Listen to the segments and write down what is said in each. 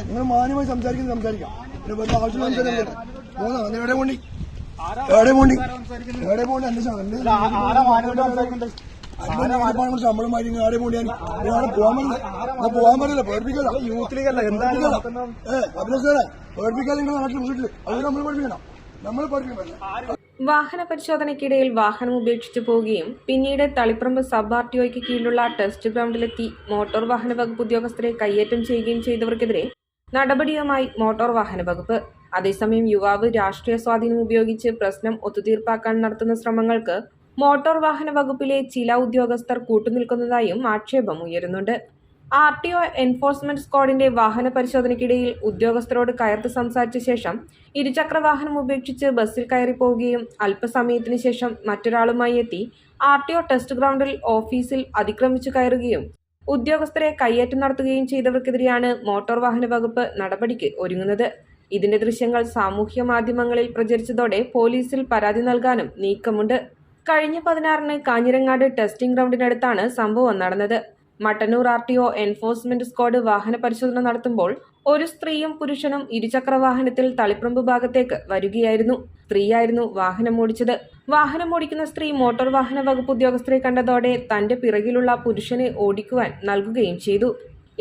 നിങ്ങൾ മാന്യമായി സംസാരിക്കുന്നത് സംസാരിക്കാം. പിന്നെ വെറുതെ എവിടെ പോണ്ടി എവിടെ പോണ്ടി എവിടെ പോണ്ടി എന്റെ ശമ്പളം വാങ്ങി പോണ്ടി ഞാൻ ഞാൻ അവിടെ പോകാൻ പറ്റില്ല. ഞാൻ പോകാൻ പറ്റില്ല. പേടിപ്പിക്കല്ല യൂത്ത് ലീഗ് അല്ല എന്താണ് ഏ അഭിനവ് സാറേ പേടിപ്പിക്കാൻ നിങ്ങൾ നാട്ടിൽ അത് നമ്മൾ പഠിപ്പിക്കണം നമ്മൾ വാഹന പരിശോധനയ്ക്കിടയിൽ വാഹനം ഉപേക്ഷിച്ചു പോവുകയും പിന്നീട് തളിപ്പറമ്പ് സബ് ആർ ടി ഒയ്ക്ക് കീഴിലുള്ള ടെസ്റ്റ് ഗ്രൗണ്ടിലെത്തി മോട്ടോർ വാഹന വകുപ്പ് ഉദ്യോഗസ്ഥരെ കയ്യേറ്റം ചെയ്യുകയും ചെയ്തവർക്കെതിരെ നടപടിയുമായി മോട്ടോർ വാഹന വകുപ്പ്. അതേസമയം യുവാവ് രാഷ്ട്രീയ സ്വാധീനം ഉപയോഗിച്ച് പ്രശ്നം ഒത്തുതീർപ്പാക്കാൻ നടത്തുന്ന ശ്രമങ്ങൾക്ക് മോട്ടോർ വാഹന വകുപ്പിലെ ചില ഉദ്യോഗസ്ഥർ കൂട്ടുനിൽക്കുന്നതായും ആക്ഷേപം ഉയരുന്നുണ്ട്. ആർ ടി ഒ എൻഫോഴ്സ്മെന്റ് സ്ക്വാഡിന്റെ വാഹന പരിശോധനയ്ക്കിടയിൽ ഉദ്യോഗസ്ഥരോട് കയർത്ത് സംസാരിച്ച ശേഷം ഇരുചക്ര വാഹനം ഉപേക്ഷിച്ച് ബസ്സിൽ കയറി പോവുകയും അല്പസമയത്തിന് ശേഷം മറ്റൊരാളുമായി എത്തി ആർ ടി ഒ ടെസ്റ്റ് ഗ്രൗണ്ടിൽ ഓഫീസിൽ അതിക്രമിച്ചു കയറുകയും ഉദ്യോഗസ്ഥരെ കയ്യേറ്റം നടത്തുകയും ചെയ്തവർക്കെതിരെയാണ് മോട്ടോർ വാഹന വകുപ്പ് നടപടിക്ക് ഒരുങ്ങുന്നത്. ഇതിന്റെ ദൃശ്യങ്ങൾ സാമൂഹ്യ മാധ്യമങ്ങളിൽ പ്രചരിച്ചതോടെ പോലീസിൽ പരാതി നൽകാനും നീക്കമുണ്ട്. കഴിഞ്ഞ പതിനാറിന് കാഞ്ഞിരങ്ങാട് ടെസ്റ്റിംഗ് ഗ്രൗണ്ടിനടുത്താണ് സംഭവം നടന്നത്. Mattannur R T O enforcement squad വാഹന പരിശോധന നടത്തുമ്പോൾ ഒരു സ്ത്രീയും പുരുഷനും ഇരുചക്ര വാഹനത്തിൽ തളിപ്രമ്പ് ഭാഗത്തേക്ക് വരികയായിരുന്നു. സ്ത്രീയായിരുന്നു വാഹനം ഓടിച്ചത്. വാഹനം ഓടിക്കുന്ന സ്ത്രീ മോട്ടോർ വാഹന വകുപ്പ് ഉദ്യോഗസ്ഥരെ കണ്ടതോടെ തന്റെ പിറകിലുള്ള പുരുഷനെ ഓടിക്കുവാൻ നൽകുകയും ചെയ്തു.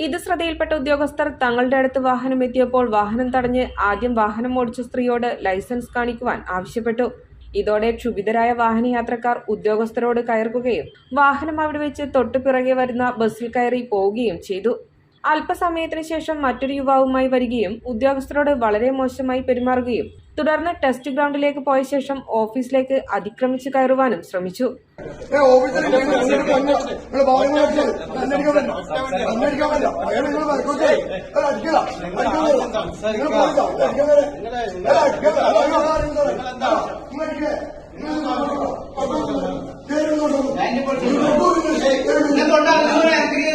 ഇത് ശ്രദ്ധയിൽപ്പെട്ട ഉദ്യോഗസ്ഥർ തങ്ങളുടെ അടുത്ത് വാഹനം എത്തിയപ്പോൾ വാഹനം തടഞ്ഞ് ആദ്യം വാഹനം ഓടിച്ച സ്ത്രീയോട് ലൈസൻസ് കാണിക്കുവാൻ ആവശ്യപ്പെട്ടു. ഇതോടെ ക്ഷുഭിതരായ വാഹന യാത്രക്കാർ ഉദ്യോഗസ്ഥരോട് കയർക്കുകയും വാഹനം അവിടെ വെച്ച് തൊട്ടു പിറകെ വരുന്ന ബസ്സിൽ കയറി പോവുകയും ചെയ്തു. അല്പസമയത്തിന് ശേഷം മറ്റൊരു യുവാവുമായി വരികയും ഉദ്യോഗസ്ഥരോട് വളരെ മോശമായി പെരുമാറുകയും തുടർന്ന് ടെസ്റ്റ് ഗ്രൗണ്ടിലേക്ക് പോയ ശേഷം ഓഫീസിലേക്ക് അതിക്രമിച്ചു കയറുവാനും ശ്രമിച്ചു. ഏ, ഓഫീസിൽ നിങ്ങൾ മുന്നോട്ട് തന്നെ നിങ്ങൾ ഭാഗങ്ങൾ അടിച്ചത് കണ്ണടിക്കാൻ പറ്റില്ല കണ്ണടിക്കാൻ പറ്റില്ല അയാൾ നിങ്ങൾ വർക്കൗട്ട് അല്ല അടിക്കല അടിക്കാൻ പറ്റില്ല നിങ്ങൾ പോയിട്ടോ അടിക്കാൻ വരെ അല്ല അടിക്കാൻ പറ്റില്ല. അതാ നിങ്ങൾ ആരും ഇതാ. നിങ്ങൾ അടിക്കേ നിങ്ങൾ നോക്കൂ. കേറി നോക്കൂ. നിങ്ങൾ നോക്കൂ. നിങ്ങൾ കേറി നോക്കൂ.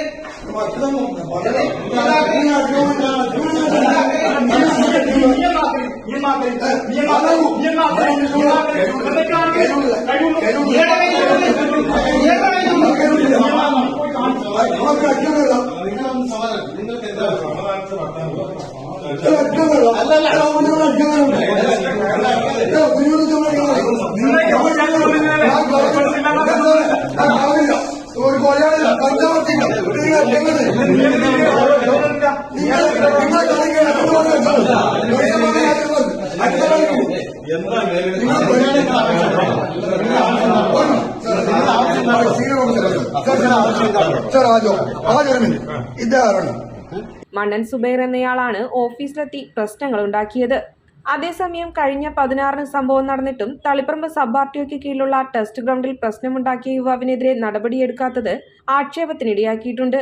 മറ്റൊന്നും പറയണ്ട. നിങ്ങൾ അടിക്കാൻ ഒരു കൊലയാളില്ല കഞ്ചാവർത്തില്ല നിങ്ങൾ സാർ ആജോ ആജോ ഒരു മിനിറ്റ് ഇതാരാണ് മണ്ണൻ സുബൈർ എന്നയാളാണ് ഓഫീസിലെത്തി പ്രശ്നങ്ങൾ ഉണ്ടാക്കിയത്. അതേസമയം കഴിഞ്ഞ പതിനാറിന് സംഭവം നടന്നിട്ടും തളിപ്പറമ്പ് സബ് ആർ ടിഒക്ക് കീഴിലുള്ള ടെസ്റ്റ് ഗ്രൗണ്ടിൽ പ്രശ്നമുണ്ടാക്കിയ യുവാവിനെതിരെ നടപടിയെടുക്കാത്തത് ആക്ഷേപത്തിനിടയാക്കിയിട്ടുണ്ട്.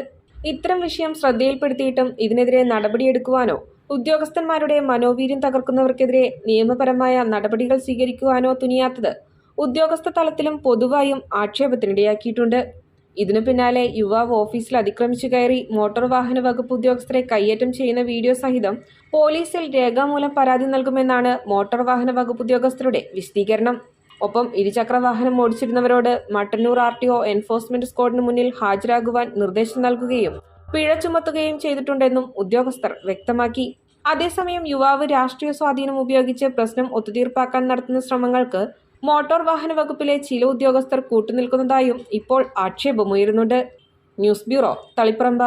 ഇത്തരം വിഷയം ശ്രദ്ധയിൽപ്പെടുത്തിയിട്ടും ഇതിനെതിരെ നടപടിയെടുക്കുവാനോ ഉദ്യോഗസ്ഥന്മാരുടെ മനോവീര്യം തകർക്കുന്നവർക്കെതിരെ നിയമപരമായ നടപടികൾ സ്വീകരിക്കുവാനോ തുനിയാത്തത് ഉദ്യോഗസ്ഥ തലത്തിലും പൊതുവായും ആക്ഷേപത്തിനിടയാക്കിയിട്ടുണ്ട്. ഇതിനു പിന്നാലെ യുവാവ് ഓഫീസിൽ അതിക്രമിച്ചു കയറി മോട്ടോർ വാഹന വകുപ്പ് ഉദ്യോഗസ്ഥരെ കയ്യേറ്റം ചെയ്യുന്ന വീഡിയോ സഹിതം പോലീസിൽ രേഖാമൂലം പരാതി നൽകുമെന്നാണ് മോട്ടോർ വാഹന വകുപ്പ് ഉദ്യോഗസ്ഥരുടെ വിശദീകരണം. ഒപ്പം ഇരുചക്ര വാഹനം ഓടിച്ചിരുന്നവരോട് Mattannur R T O enforcement സ്ക്വാഡിന് മുന്നിൽ ഹാജരാകുവാൻ നിർദ്ദേശം നൽകുകയും പിഴ ചുമത്തുകയും ചെയ്തിട്ടുണ്ടെന്നും ഉദ്യോഗസ്ഥർ വ്യക്തമാക്കി. അതേസമയം യുവാവ് രാഷ്ട്രീയ സ്വാധീനം ഉപയോഗിച്ച് പ്രശ്നം ഒത്തുതീർപ്പാക്കാൻ നടത്തുന്ന ശ്രമങ്ങൾക്ക് മോട്ടോർ വാഹന വകുപ്പിലെ ചില ഉദ്യോഗസ്ഥർ കൂട്ടുനിൽക്കുന്നതായും ഇപ്പോൾ ആക്ഷേപമുയരുന്നുണ്ട്. News bureau Taliparamba.